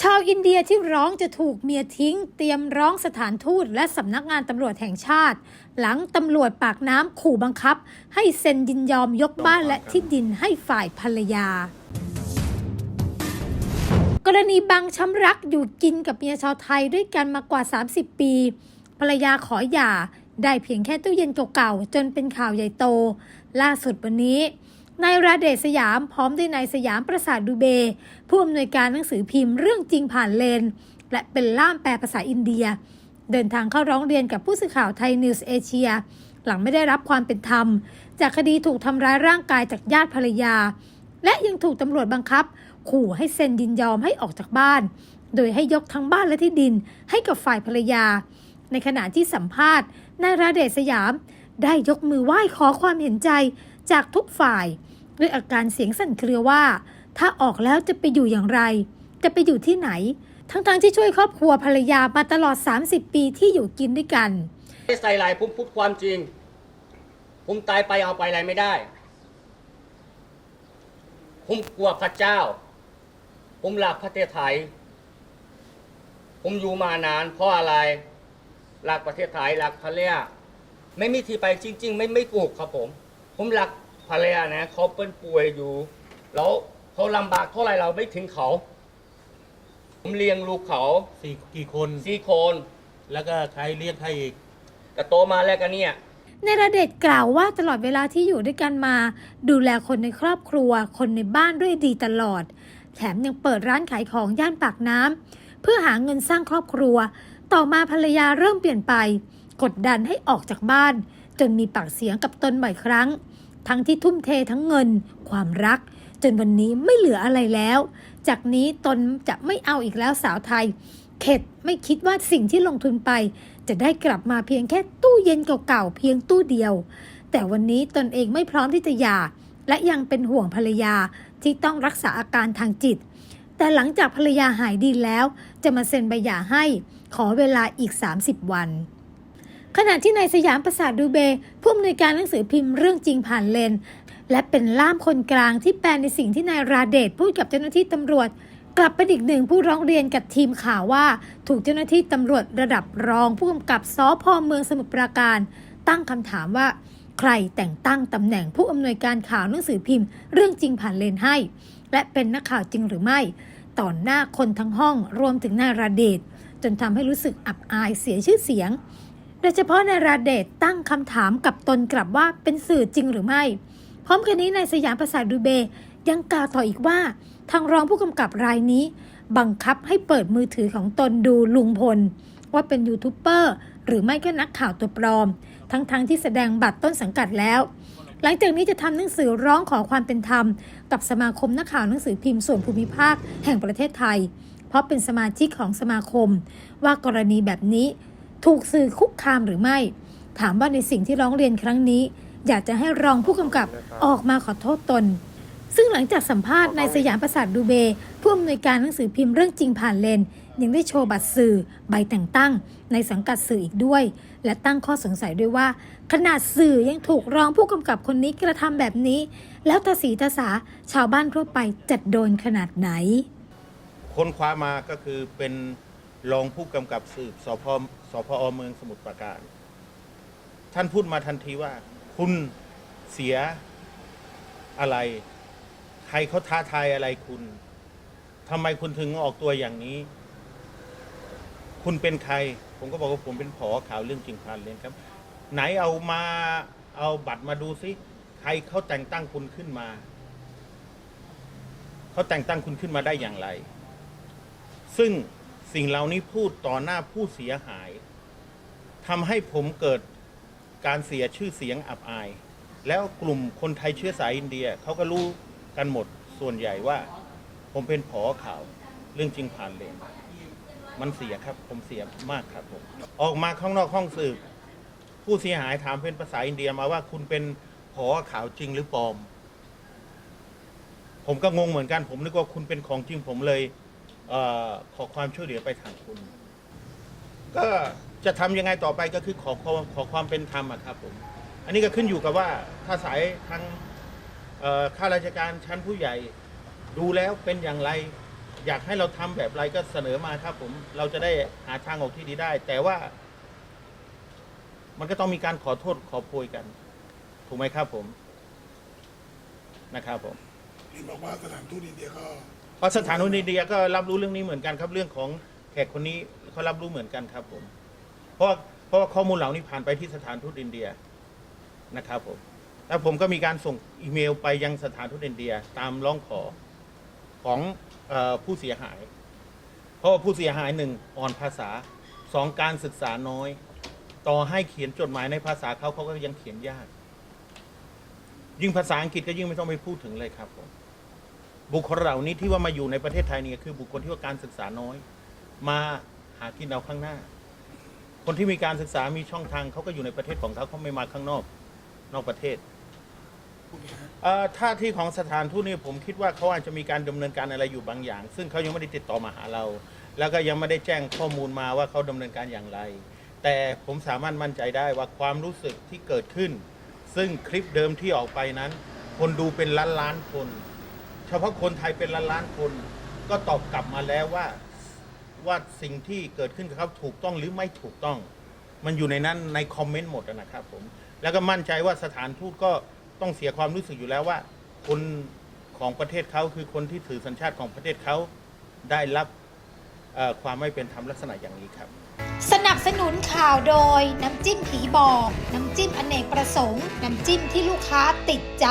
ชาวอินเดียที่ร้องจะถูกเมียทิ้ง เตรียมร้องสถานทูตและสำนักงานตำรวจแห่งชาติ หลังตำรวจปากน้ำขู่บังคับ ให้เซ็นยินยอมยกบ้านและที่ดินให้ฝ่ายภรรยา กรณีบังช้ำรักอยู่กินกับเมียชาวไทยด้วยกันมากว่า 30 ปี ภรรยาขอหย่า ได้เพียงแค่ตู้เย็นเก่าๆจนเป็นข่าวใหญ่โต ล่าสุดวันนี้ นายราเดชสยามพร้อมด้วยนายสยามประสาทดูเบ ผู้อำนวยการหนังสือพิมพ์เรื่องจริงผ่านเลน และเป็นล่ามแปลภาษาอินเดีย เดินทางเข้าร้องเรียนกับผู้สื่อข่าวไทยนิวส์เอเชียหลังไม่ได้รับความเป็นธรรม จากคดีถูกทำร้ายร่างกายจากญาติภรรยา และยังถูกตำรวจบังคับ ขู่ให้เซ็นยินยอมให้ออกจากบ้าน โดยให้ยกทั้งบ้านและที่ดินให้กับฝ่ายภรรยา ในขณะที่สัมภาษณ์นายราเดชสยาม ได้ยกมือไหว้ขอความเห็นใจจากทุกฝ่าย ด้วยอาการเสียงสั่นเครือว่า ถ้าออกแล้วจะไปอยู่อย่างไร จะไปอยู่ที่ไหน ทั้งๆที่ช่วยครอบครัวภรรยามาตลอด 30 ปีที่อยู่กินด้วยกันไม่ใส่ลายผมพูดความจริง ผมตายไปเอาไปอะไรไม่ได้ ผมกลัวพระเจ้า ผมรักประเทศไทย ผมอยู่มานาน เพราะอะไรรักประเทศไทยรักภรรยไม่มีที่ไปจริง ๆ ไม่ไม่โกหกครับผม ผมรัก ภรรยานะเขาเป็นป่วยอยู่ แล้วเขาลำบากเท่าไหร่เราไม่ถึงเขา ผมเลี้ยงลูกเขาสี่กี่คน สี่คนแล้วก็ใครเลี้ยงใครอีกแต่โตมาแล้วกันเนี่ย นายระเดชกล่าวว่าตลอดเวลาที่อยู่ด้วยกันมา ดูแลคนในครอบครัว คนในบ้านด้วยดีตลอด แถมยังเปิดร้านขายของย่านปากน้ำเพื่อหาเงินสร้างครอบครัว ต่อมาภรรยาเริ่มเปลี่ยนไป กดดันให้ออกจากบ้าน จนมีปากเสียงกับตนบ่อยครั้ง ทั้งที่ทุ่มเททั้งเงิน ความรัก จนวันนี้ไม่เหลืออะไรแล้ว จากนี้ตนจะไม่เอาอีกแล้วสาวไทย เข็ดไม่คิดว่าสิ่งที่ลงทุนไป จะได้กลับมาเพียงแค่ตู้เย็นเก่าๆเพียงตู้เดียว แต่วันนี้ตนเองไม่พร้อมที่จะหย่า และยังเป็นห่วงภรรยาที่ต้องรักษาอาการทางจิต แต่หลังจากภรรยาหายดีแล้ว จะมาเซ็นใบหย่าให้ ขอเวลาอีก 30 วัน ขณะที่นายสยามประสาทดูเบผู้อำนวยการหนังสือพิมพ์เรื่องจริงผ่านเลน และเป็นล่ามคนกลางที่แปลในสิ่งที่นายราเดชพูดกับเจ้าหน้าที่ตำรวจ กลับเป็นอีกหนึ่งผู้ร้องเรียนกับทีมข่าวว่า ถูกเจ้าหน้าที่ตำรวจระดับรองผู้กำกับสพเมืองสมุทรปราการ ตั้งคำถามว่า ใครแต่งตั้งตำแหน่งผู้อำนวยการข่าวหนังสือพิมพ์ เรื่องจริงผ่านเลนให้ และเป็นนักข่าวจริงหรือไม่ต่อหน้าคนทั้งห้องรวมถึงนายราเดชจนทำให้รู้สึกอับอายเสียชื่อเสียง ดยเฉพาะนายราเดชตั้งคำถามกับตนกลับว่าเป็นสื่อจริงหรือไม่ พร้อมกันนี้นายสยามประสาทดูเบยังกล่าวต่ออีกว่า ทางรองผู้กำกับรายนี้ บังคับให้เปิดมือถือของตนดูลุงพล ว่าเป็นยูทูบเบอร์หรือไม่ก็นักข่าวตัวปลอม ทั้งๆทที่แสดงบัตรต้นสังกัดแล้ว หลังจากนี้จะทำหนังสือร้องขอความเป็นธรรม กับสมาคมนักข่าวหนังสือพิมพ์ส่วนภูมิภาคแห่งประเทศไทย เพราะเป็นสมาชิกของสมาคม ว่ากรณีแบบนี้ ถูกสื่อคุกคามหรือไม่ ถามว่าในสิ่งที่ร้องเรียนครั้งนี้ อยากจะให้รองผู้กำกับออกมาขอโทษตน ซึ่งหลังจากสัมภาษณ์นายสยามประสาทดูเบผู้อำนวยการหนังสือพิมพ์เรื่องจริงผ่านเลนยังได้โชว์บัตรสื่อใบแต่งตั้ง ในสังกัดสื่ออีกด้วย และตั้งข้อสงสัยด้วยว่า ขนาดสื่อยังถูกรองผู้กำกับคนนี้กระทำแบบนี้ แล้วตาสีตาสาชาวบ้านทั่วไปจะโดนขนาดไหน คนคว้ามาก็คือเป็น รองผู้กำกับสืบสพสพอเมืองสมุทรปราการ ท่านพูดมาทันทีว่า คุณเสียอะไร ใครเขาท้าทายอะไรคุณทำไมคุณถึงออกตัวอย่างนี้ คุณเป็นใคร ผมก็บอกว่าผมเป็นผอข่าวเรื่องจริงผ่านเลนครับ ไหนเอามาเอาบัตรมาดูซิใครเขาแต่งตั้งคุณขึ้นมาเขาแต่งตั้งคุณขึ้นมาได้อย่างไร ซึ่ง สิ่งเหล่านี้พูดต่อหน้าผู้เสียหายทำให้ผมเกิดการเสียชื่อเสียงอับอาย แล้วกลุ่มคนไทยเชื้อสายอินเดียเขาก็รู้กันหมดส่วนใหญ่ว่า ผมเป็นผอข่าว เรื่องจริงผ่านเลนมันเสียครับ ผมเสียมากครับผมออกมาข้างนอกห้องสืบผู้เสียหายถามเป็นภาษาอินเดียมาว่าคุณเป็นผอข่าวจริงหรือปลอม ผมก็งงเหมือนกัน ผมนึกว่าคุณเป็นของจริงผมเลย เออขอความช่วยเหลือไปทางคุณ ก็จะทำยังไงต่อไปก็คือขอขอขอความเป็นธรรมอะครับผมอันนี้ก็ขึ้นอยู่กับว่าถ้าสายทางเอ่อข้าราชการชั้นผู้ใหญ่ ดูแล้วเป็นอย่างไร อยากให้เราทำแบบไรก็เสนอมาครับผมเราจะได้หาทางออกที่ดีได้ แต่ว่า มันก็ต้องมีการขอโทษขอโพยกัน ถูกไหมครับผมนะครับผม เห็นบอกว่าสถานทูตอินเดียก็ พราะสถานทูตอินเดียก็รับรู้เรื่องนี้เหมือนกันครับ เรื่องของแขกคนนี้เขารับรู้เหมือนกันครับผม เพราะว่าเพราะว่าข้อมูลเหล่านี้ผ่านไปที่สถานทูตอินเดียนะครับผมแล้วผมก็มีการส่งอีเมลไปยังสถานทูตอินเดียตามร้องขอของออผู้เสียหาย เพราะว่าผู้เสียหายหนึ่งอ่อนภาษาสองการศึกษาน้อย ต่อให้เขียนจดหมายในภาษาเขาเขาก็ยังเขียนยาก ยิ่งภาษาอังกฤษก็ยิ่งไม่ต้องไปพูดถึงเลยครับผม บุคคลเหล่านี้ที่ว่ามาอยู่ในประเทศไทยเนี่ยคือบุคคลที่ว่าการศึกษาน้อย มาหากินเอาข้างหน้า คนที่มีการศึกษามีช่องทางเขาก็อยู่ในประเทศของเขาเขาไม่มาข้างนอกนอกประเทศเอ่อท่าที่ของสถานทูตนี่ผมคิดว่าเขาอาจจะมีการดำเนินการอะไรอยู่บางอย่าง ซึ่งเขายังไม่ได้ติดต่อมาหาเรา แล้วก็ยังไม่ได้แจ้งข้อมูลมาว่าเขาดำเนินการอย่างไร แต่ผมสามารถมั่นใจได้ว่าความรู้สึกที่เกิดขึ้น ซึ่งคลิปเดิมที่ออกไปนั้น คนดูเป็นล้านล้านๆคน เฉพาะคนไทยเป็นล้านล้านๆคน ก็ตอบกลับมาแล้วว่าว่าสิ่งที่เกิดขึ้นกับเขาถูกต้องหรือไม่ถูกต้อง มันอยู่ในนั้นในคอมเมนต์หมดนะครับผมแล้วก็มั่นใจว่าสถานทูตก็ต้องเสียความรู้สึกอยู่แล้วว่า คนของประเทศเขาคือคนที่ถือสัญชาติของประเทศเขาได้รับความไม่เป็นธรรมลักษณะอย่างนี้ครับ สนับสนุนข่าวโดยน้ำจิ้มผีบอก น้ำจิ้มอเนกประสงค์ น้ำจิ้มที่ลูกค้าติดใจ